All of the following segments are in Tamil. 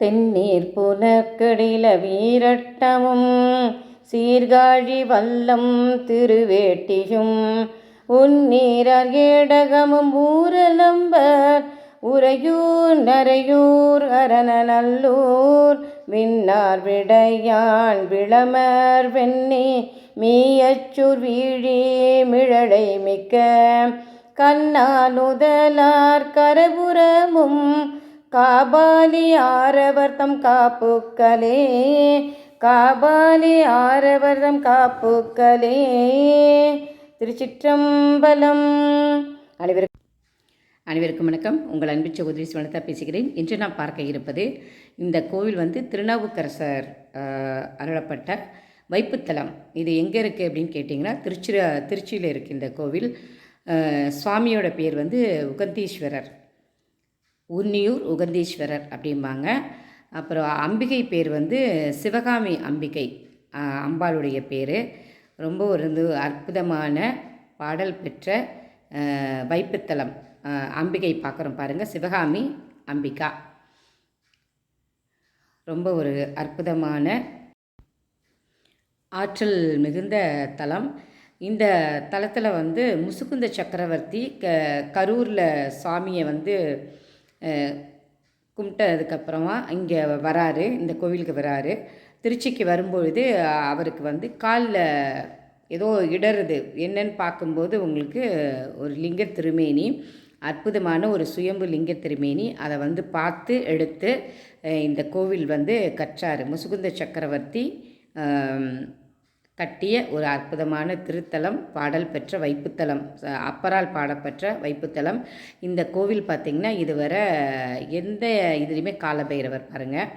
தென்னீர் புலக்கடில வீரட்டமும் சீர்காழி வல்லம் திருவேட்டியும் உன்னீரர் ஏடகமும் ஊரலம்பர் உறையூர் நரையூர் அரணநல்லூர் விண்ணார் விடையான் விளமர் வெண்ணி மீயச்சூர் வீழி மிழலை மிக்க கண்ணானுதலார் கரபுரமும் காபாலி ஆரவர்த்தம் காப்புக்களே காபாலி ஆரவர்தம் காப்புக்களே. திருச்சிற்றம்பலம். அனைவருக்கும் அனைவருக்கும் வணக்கம். உங்கள் அன்பு சகோதரி சிவனதா பேசுகிறேன். இன்று நான் பார்க்க இருப்பது இந்த கோவில் வந்து திருநாவுக்கரசர் அருளப்பட்ட வைப்புத்தலம். இது எங்கே இருக்குது அப்படின்னு கேட்டிங்கன்னா திருச்சி திருச்சியில் இருக்குது இந்த கோவில். சுவாமியோட பேர் வந்து உகந்தீஸ்வரர். உன்னியூர் உகந்தீஸ்வரர் அப்படிம்பாங்க. அப்புறம் அம்பிகை பேர் வந்து சிவகாமி அம்பிகை அம்பாளுடைய பேர். ரொம்ப ஒரு அற்புதமான பாடல் பெற்ற வைப்புத்தலம். அம்பிகை பார்க்குறோம் பாருங்கள் சிவகாமி அம்பிகா. ரொம்ப ஒரு அற்புதமான ஆற்றல் மிகுந்த தலம். இந்த தலத்தில் வந்து முசுகுந்த சக்கரவர்த்தி க கரூரில் சுவாமியை வந்து கும்பிட்டதுக்கப்புறமா இங்கே வராரு இந்த கோவிலுக்கு வராரு. திருச்சிக்கு வரும்பொழுது அவருக்கு வந்து காலில் ஏதோ இடருது என்னன்னு பார்க்கும்போது உங்களுக்கு ஒரு லிங்க திருமேனி அற்புதமான ஒரு சுயம்பு லிங்க திருமேனி அதை வந்து பார்த்து எடுத்து இந்த கோவில் வந்து கற்றார். முசுகுந்த சக்கரவர்த்தி கட்டிய ஒரு அற்புதமான திருத்தலம் பாடல் பெற்ற வைப்புத்தலம் அப்பரால் பாடப்பெற்ற வைப்புத்தலம். இந்த கோவில் பார்த்திங்கன்னா இதுவரை எந்த இதுலேயுமே காலபைரவர் பாருங்கள்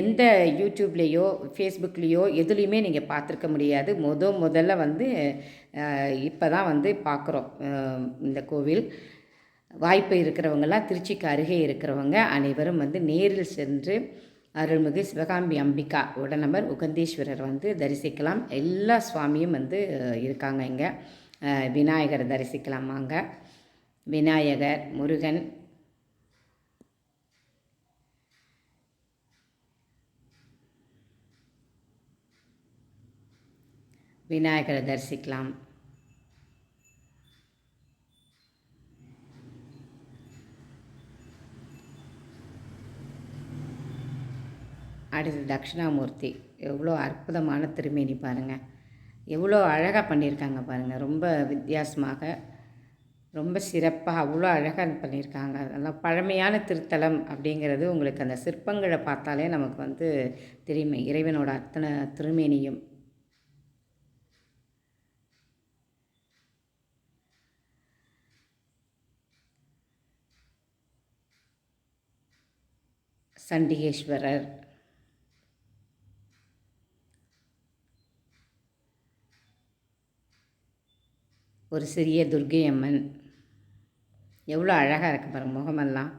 எந்த யூடியூப்லேயோ ஃபேஸ்புக்லேயோ எதுலேயுமே நீங்கள் பார்த்துருக்க முடியாது. முத முதல்ல வந்து இப்போ தான் வந்து பார்க்குறோம் இந்த கோவில். வாய்ப்பு இருக்கிறவங்கெல்லாம் திருச்சிக்கு அருகே இருக்கிறவங்க அனைவரும் வந்து நேரில் சென்று அருள்மிகு சிவகாம்பி அம்பிகா உடனமர் உகந்தீஸ்வரர் வந்து தரிசிக்கலாம். எல்லா சுவாமியும் வந்து இருக்காங்க இங்கே. விநாயகர் தரிசிக்கலாமாங்க விநாயகர் முருகன். விநாயகரை தரிசிக்கலாம். அடுத்து தட்சிணாமூர்த்தி. எவ்வளோ அற்புதமான திருமேனி பாருங்கள் எவ்வளோ அழகாக பண்ணியிருக்காங்க பாருங்கள் ரொம்ப வித்தியாசமாக ரொம்ப சிறப்பாக அவ்வளோ அழகாக பண்ணியிருக்காங்க. அதெல்லாம் பழமையான திருத்தலம் அப்படிங்கிறது உங்களுக்கு அந்த சிற்பங்களை பார்த்தாலே நமக்கு வந்து தெரியுமே. இறைவனோட அத்தனை திருமேனியும். சண்டிகேஸ்வரர் ஒரு சிறிய துர்க்கை அம்மன் எவ்வளோ அழகாக இருக்கு பாருங்க முகமெல்லாம்.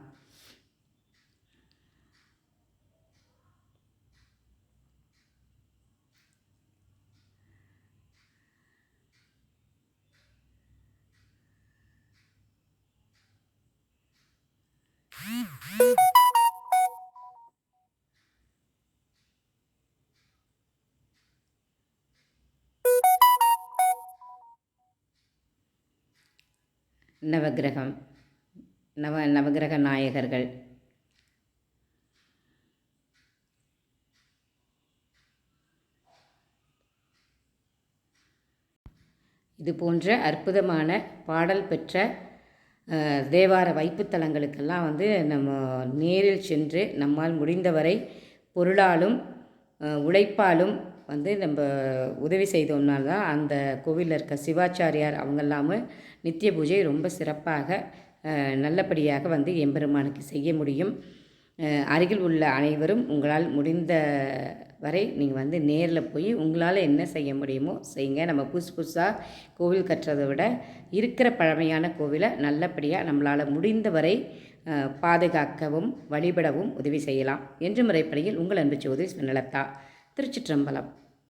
நவக்கிரகம் நவ நவக்கிரக நாயகர்கள். இது போன்ற அற்புதமான பாடல் பெற்ற தேவார வைப்புத்தலங்களுக்கெல்லாம் வந்து நம்ம நேரில் சென்று நம்மால் முடிந்தவரை பொருளாலும் உழைப்பாலும் வந்து நம்ம உதவி செய்தோம்னா தான் அந்த கோவிலில் இருக்க சிவாச்சாரியார் அவங்கெல்லாமே நித்திய பூஜை ரொம்ப சிறப்பாக நல்லபடியாக வந்து எம்பெருமானுக்கு செய்ய முடியும். அருகில் உள்ள அனைவரும் உங்களால் முடிந்த வரை நீங்கள் வந்து நேரில் போய் உங்களால் என்ன செய்ய முடியுமோ செய்யுங்க நம்ம புதுசு புதுசாக கோவில் கட்டுறதை விட இருக்கிற பழமையான கோவிலை நல்லபடியாக நம்மளால் முடிந்த வரை பாதுகாக்கவும் வழிபடவும் உதவி செய்யலாம். என்று முறைப்படியில் உங்கள் அன்பு சோதரி ஸ்வர்ணலதா திருச்சிற்றம்பலம்.